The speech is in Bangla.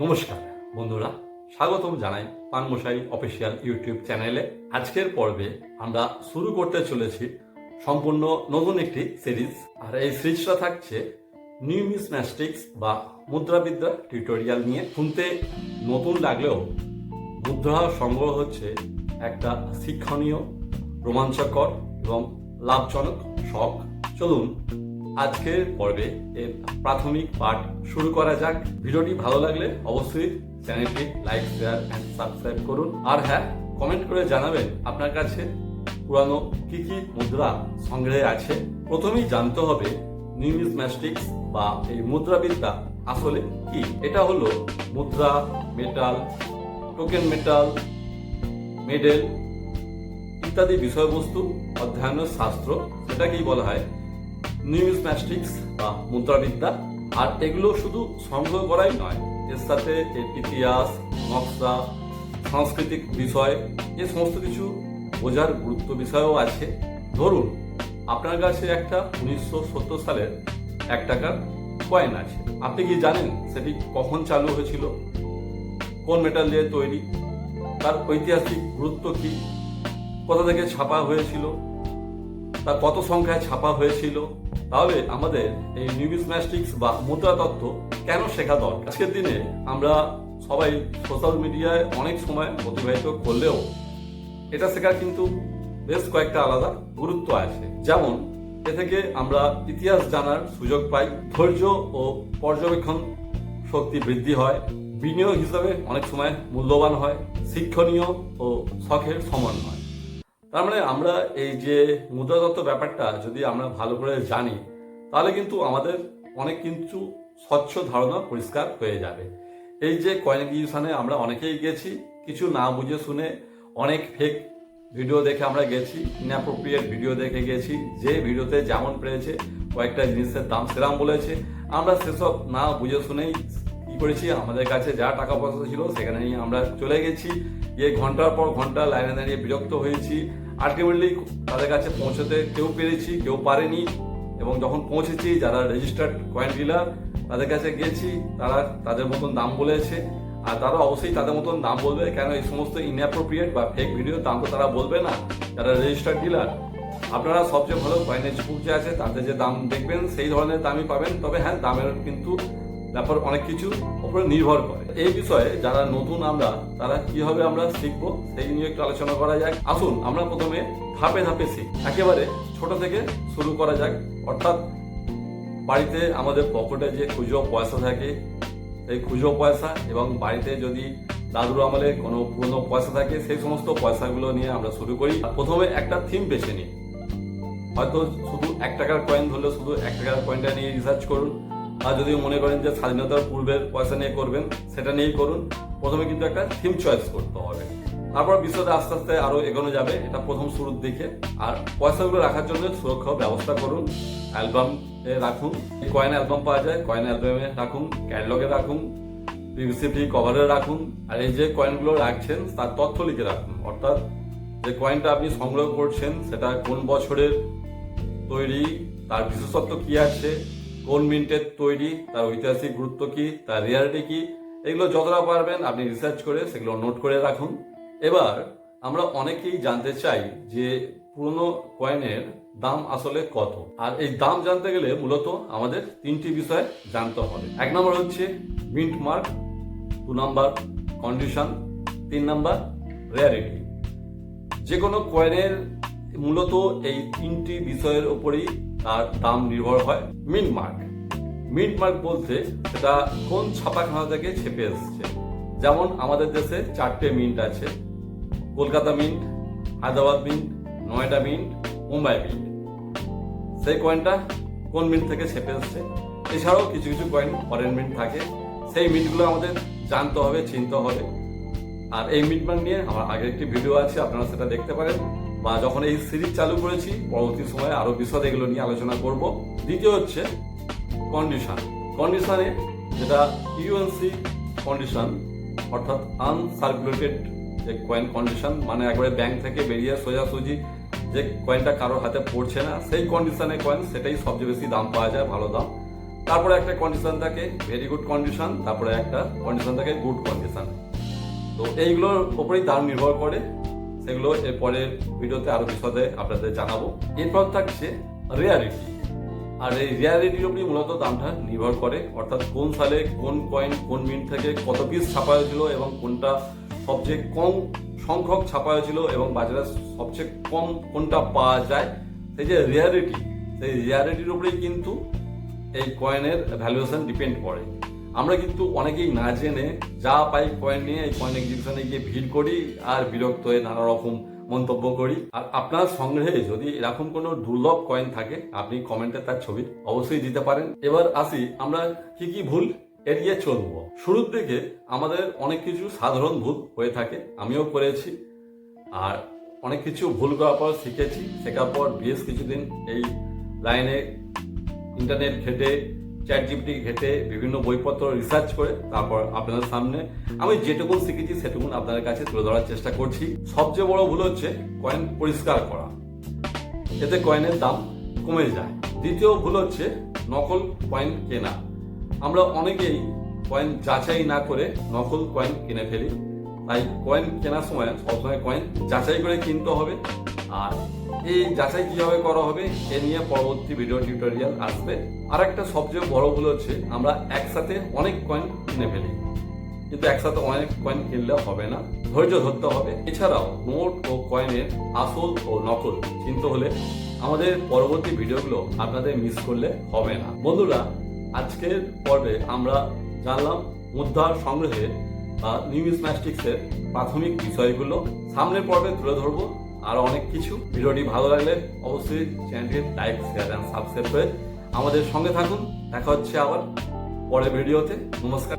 নমস্কার, বন্ধুরা। স্বাগতম জানাই পানমশাই অফিসিয়াল ইউটিউব চ্যানেলে। আজকের পর্বে আমরা শুরু করতে চলেছি সম্পূর্ণ নতুন একটি সিরিজ। আর এই সিরিজটা থাকছে নিউমিস ম্যাস্টিক্স বা মুদ্রাবিদ্যা টিউটোরিয়াল নিয়ে। শুনতে নতুন লাগলেও মুদ্রা সংগ্রহ হচ্ছে একটা শিক্ষণীয়, রোমাঞ্চকর এবং লাভজনক শখ। চলুন আজকের পর্বে এর প্রাথমিক পাঠ শুরু করা যাক। ভিডিওটি ভালো লাগলে অবশ্যই চ্যানেলটি লাইক, শেয়ার অ্যান্ড সাবস্ক্রাইব করুন। আর হ্যাঁ কমেন্ট করে জানাবেন আপনার কাছে পুরানো কি কি মুদ্রা সংগ্রহে আছে। প্রথমেই জানতে হবে নিউমিসম্যাস্টিক্স বা এই মুদ্রাবিদ্যা আসলে কি? এটা হলো মুদ্রা মেটাল টোকেন মেটাল মেডেল ইত্যাদি বিষয়বস্তু অধ্যয়নের শাস্ত্র, সেটাকেই বলা হয় নিউমিসম্যাস্টিক্স বা মুদ্রাবিদ্যা, আর এগুলো শুধু সংগ্রহ করাই নয়, এর সাথে ইতিহাস, নকশা, সাংস্কৃতিক বিষয়, এ সমস্ত কিছু বোঝার গুরুত্ব বিষয়ও আছে। ধরুন, আপনার কাছে একটা উনিশশো সত্তর সালের এক টাকার কয়েন আছে। আপনি কি জানেন সেটি কখন চালু হয়েছিল? কোন মেটাল দিয়ে তৈরি? তার ঐতিহাসিক গুরুত্ব কি? কোথা থেকে ছাপা হয়েছিল? তা কত সংখ্যায় ছাপা হয়েছিল? তাহলে আমাদের এই নিউমিসম্যাস্টিক্স বা মুদ্রা তত্ত্ব কেন শেখা দরকার? আজকের দিনে আমরা সবাই সোশ্যাল মিডিয়ায় অনেক সময় অতিবাহিত করলেও এটা শেখার কিন্তু বেশ কয়েকটা আলাদা গুরুত্ব আছে। যেমন, এ থেকে আমরা ইতিহাস জানার সুযোগ পাই, ধৈর্য ও পর্যবেক্ষণ শক্তি বৃদ্ধি হয়, বিনিয়োগ হিসাবে অনেক সময় মূল্যবান হয়, শিক্ষণীয় ও শখের সমন্বয়। তার মানে আমরা এই যে মুদ্রাতত্ত্ব ব্যাপারটা যদি আমরা ভালো করে জানি, তাহলে কিন্তু আমাদের অনেক কিন্তু স্বচ্ছ ধারণা পরিষ্কার হয়ে যাবে। এই যে কয়েন আমরা অনেকেই গেছি, কিছু না বুঝে শুনে অনেক ফেক ভিডিও দেখে আমরা গেছি ইনঅ্যাপ্রোপ্রিয়েট ভিডিও দেখে গেছি, যে ভিডিওতে যেমন পেরেছে, কয়েকটা জিনিসের দাম সেরাম বলেছে। আমরা সেসব না বুঝে শুনেই করেছি, আমাদের কাছে যা টাকা পয়সা ছিল সেখানে নিয়ে আমরা চলে গেছি। গিয়ে ঘণ্টার পর ঘণ্টা লাইনে দাঁড়িয়ে বিরক্ত হয়েছি। আলটিমেটলি তাদের কাছে পৌঁছতে কেউ পেরেছি, কেউ পারেনি। এবং যখন পৌঁছেছি, যারা রেজিস্টার্ড কয়েন ডিলার তাদের কাছে গেছি, তারা তাদের মতন দাম বলেছে। আর তারা অবশ্যই তাদের মতন দাম বলবে, কেন এই সমস্ত ইনঅ্যাপ্রোপ্রিয়েট বা ফেক ভিডিও দাম তো তারা বলবে না, যারা রেজিস্টার্ড ডিলার আপনারা সবচেয়ে ভালো কয়েনের বুক যে আছে, তাতে যে দাম দেখবেন, সেই ধরনের দামই পাবেন। তবে হ্যাঁ দামের কিন্তু ব্যাপার অনেক কিছু উপরে নির্ভর করে। এই বিষয়ে যারা নতুন আমরা, তারা কীভাবে আমরা শিখব সেই নিয়ে একটু আলোচনা করা যাক। আসুন, আমরা প্রথমে ধাপে ধাপে শিখ। একেবারে ছোট থেকে শুরু করা যাক। অর্থাৎ বাড়িতে আমাদের পকেটে যে খুচরো পয়সা থাকে এই খুচরো পয়সা এবং বাড়িতে যদি দাদুর আমলে কোনো পুরনো পয়সা থাকে, সেই সমস্ত পয়সাগুলো নিয়ে আমরা শুরু করি। প্রথমে একটা থিম বেছে নিই। হয়তো শুধু এক টাকার কয়েন ধরলে শুধু এক টাকার কয়েনটা নিয়ে রিসার্চ করুন। আর যদি মনে করেন যে স্বাধীনতার পূর্বের পয়সা নিয়ে করবেন, সেটা নিয়েই করুন। প্রথমে কিন্তু একটা থিম চয়েস করতে হবে। তারপর বিশ্বতে আস্তে আস্তে আরও এগোনো যাবে, এটা প্রথম শুরুর দিকে। আর পয়সাগুলো রাখার জন্য সুরক্ষা ব্যবস্থা করুন, অ্যালবাম রাখুন। কয়েন অ্যালবাম পাওয়া যায়, কয়েন অ্যালবামে রাখুন ক্যাটলগে রাখুন পিভিসি কভারে রাখুন। আর এই যে কয়েনগুলো রাখছেন, তার তথ্য লিখে রাখুন। অর্থাৎ যে কয়েনটা আপনি সংগ্রহ করছেন, সেটা কোন বছরের তৈরি, তার বিশেষত্ব কি আছে কোন মিন্টের তৈরি, তার ঐতিহাসিক গুরুত্ব কি, তার রিয়ালিটি কি, এগুলো যতটা পারবেন আপনি রিসার্চ করে সেগুলো নোট করে রাখুন। এবার আমরা অনেকেই জানতে চাই যে পুরনো কয়েনের দাম আসলে কত। আর এই দাম জানতে গেলে মূলত আমাদের তিনটি বিষয় জানতে হবে। এক নম্বর হচ্ছে মিন্ট মার্ক দু নম্বর কন্ডিশন তিন নম্বর রেয়ারিটি যে কোনো কয়েনের মূলত এই তিনটি বিষয়ের উপরেই তার দাম নির্ভর হয় মিন্ট মার্ক মিন্ট মার্ক বলতে সেটা কোন ছাপাখানা থেকে ছেপে এসছে। যেমন আমাদের দেশে চারটে মিন্ট আছে। Kolkata mint Hyderabad mint Noida mint Mumbai mint সেই কয়েনটা কোন মিন্ট থেকে ছেপে এসছে? এছাড়াও কিছু কিছু কয়েন ফরেন মিন্ট থাকে। সেই মিন্টগুলো আমাদের জানতে হবে, চিনতে হবে। আর এই মিটমার্ক নিয়ে আমার আগের একটি ভিডিও আছে, আপনারা সেটা দেখতে পারেন। বা যখন এই সিরিজ চালু করেছি, পরবর্তী সময়ে আরও বিশদ এগুলো নিয়ে আলোচনা করব। দ্বিতীয় হচ্ছে কন্ডিশন কন্ডিশনে যেটা ইউএনসি কন্ডিশন অর্থাৎ আনসার্কুলেটেড যে কয়েন কন্ডিশন মানে একবারে ব্যাংক থেকে বেরিয়ে সোজাসুজি যে কয়েনটা কারোর হাতে পড়ছে না, সেই কন্ডিশনে কয়েন সেটাই সবচেয়ে বেশি দাম পাওয়া যায়, ভালো দাম। তারপরে একটা কন্ডিশন থাকে ভেরি গুড কন্ডিশন তারপরে একটা কন্ডিশন থাকে গুড কন্ডিশন তো এইগুলোর উপরেই দাম নির্ভর করে সেগুলো এরপরে ভিডিওতে আরও বিশদে আপনাদের জানাব। এরপর থাকছে রেয়ারিটি আর এই রেয়ারিটির উপরই মূলত দামটা নির্ভর করে, অর্থাৎ কোন সালে কোন কয়েন কোন মিনিট থেকে কত পিস ছাপা হয়েছিল এবং কোনটা সবচেয়ে কম সংখ্যক ছাপা হয়েছিল এবং বাজারে সবচেয়ে কম কোনটা পাওয়া যায়। সেই যে রেয়ারিটি সেই রেয়ারিটির উপরেই কিন্তু এই কয়েনের ভ্যালুয়েশন ডিপেন্ড করে। আমরা কিন্তু অনেকেই না জেনে যা পাই কয়েন নিয়ে এই কয়েন এক্সিবিশনে গিয়ে ভিড় করি আর বিরক্ত হয়ে নানা রকম মন্তব্য করি। আর আপনার সংগ্রহে যদি এরকম কোনো দুর্লভ কয়েন থাকে, আপনি কমেন্টে তার ছবি অবশ্যই দিতে পারেন। এবার আসি আমরা কি কি ভুল এড়িয়ে চলব। শুরুর দিকে আমাদের অনেক কিছু সাধারণ ভুল হয়ে থাকে, আমিও করেছি। আর অনেক কিছু ভুল করার পর শিখেছি, শেখার পর বেশ কিছুদিন এই লাইনে ইন্টারনেট ঘেটে চ্যাট জিপিটি ঘেটে বিভিন্ন বইপত্র রিসার্চ করে তারপর আপনাদের সামনে আমি যেটুকুন শিখেছি সেটুকুন আপনাদের কাছে তুলে ধরার চেষ্টা করছি। সবচেয়ে বড় ভুল হচ্ছে কয়েন পরিষ্কার করা। এতে কয়েনের দাম কমে যায়। দ্বিতীয় ভুল হচ্ছে নকল কয়েন কেনা। আমরা অনেকেই কয়েন যাচাই না করে নকল কয়েন কিনে ফেলি। তাই কয়েন কেনার সময় সবসময় কয়েন যাচাই করে কিনতে হবে। আর এই যাচাই কীভাবে করা হবে, এ নিয়ে পরবর্তী ভিডিও টিউটোরিয়াল আসবে। আর একটা সবচেয়ে বড় ভুল হচ্ছে, আমরা একসাথে অনেক কয়েন কিনে ফেলি। কিন্তু একসাথে অনেক কয়েন কিনলে হবে না, ধৈর্য ধরতে হবে। এছাড়াও নোট ও কয়েনের আসল ও নকল চিনতে হলে আমাদের পরবর্তী ভিডিওগুলো আপনাদের মিস করলে হবে না। বন্ধুরা, আজকের পর্বে আমরা জানলাম মুদ্রা সংগ্রহে বা নিউমিসম্যাস্টিক্সের প্রাথমিক বিষয়গুলো। সামনের পর্বে তুলে ধরবো। আর অনেক কিছু। ভিডিওটি ভালো লাগলে অবশ্যই চ্যানেলটি লাইক শেয়ার অ্যান্ড সাবস্ক্রাইব করে আমাদের সঙ্গে থাকুন। দেখা হচ্ছে আবার পরের ভিডিওতে। নমস্কার।